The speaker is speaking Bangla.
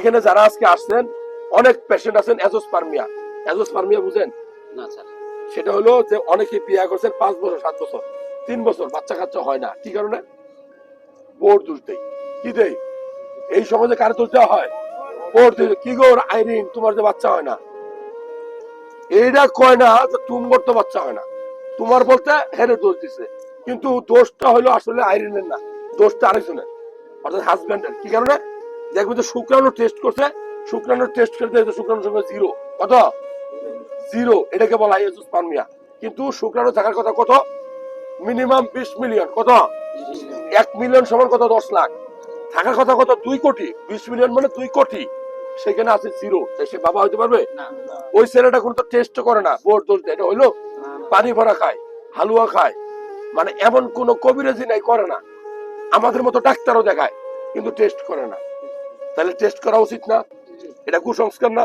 এখানে যারা আজকে আসছেন অনেক পেশেন্ট আছেন অ্যাজোস্পার্মিয়া। অ্যাজোস্পার্মিয়া বুঝেন? না স্যার। সেটা হলো যে অনেকে বিয়ে করছেন পাঁচ বছর সাত বছর তিন বছর বাচ্চা কাচ্চা হয় না। কি কারণে? বোর্ড দোষ দেয় কি দেয় এই সমাজে কারে দোষ দেওয়া হয়? দিয়ে কি গো আইরিন তোমার যে বাচ্চা হয় না? এইটা কয় না যে তোমার তো বাচ্চা হয় না। তোমার বলতে হেরে দোষ দিছে। কিন্তু দোষটা হলো আসলে আইরিনের না। দোষটা আরেকজনের অর্থাৎ হাজব্যান্ডের কি কারণে? দেখবেন যে শুক্রাণু টেস্ট করছে শুক্রাণু টেস্ট করতে শুক্রাণু সঙ্গে জিরো কত? জিরো এটাকে বলা হয় এজোস্পার্মিয়া কিন্তু শুক্রাণু থাকার কথা কত? মিনিমাম বিশ মিলিয়ন কত? এক মিলিয়ন সমান কত? দশ লাখ। থাকার কথা কত? দুই কোটি। বিশ মিলিয়ন মানে দুই কোটি। সেখানে আছে জিরো সে বাবা হইতে পারবে? ওই ছেলেটা কোনো তো টেস্ট করে না। বোর্ড দোষ এটা হইল পানি ভরা খায় হালুয়া খায়। মানে এমন কোন কবিরাজি নাই করে না। আমাদের মতো ডাক্তারও দেখায় কিন্তু টেস্ট করে না। তাহলে টেস্ট করা উচিত না। এটা কুসংস্কার না।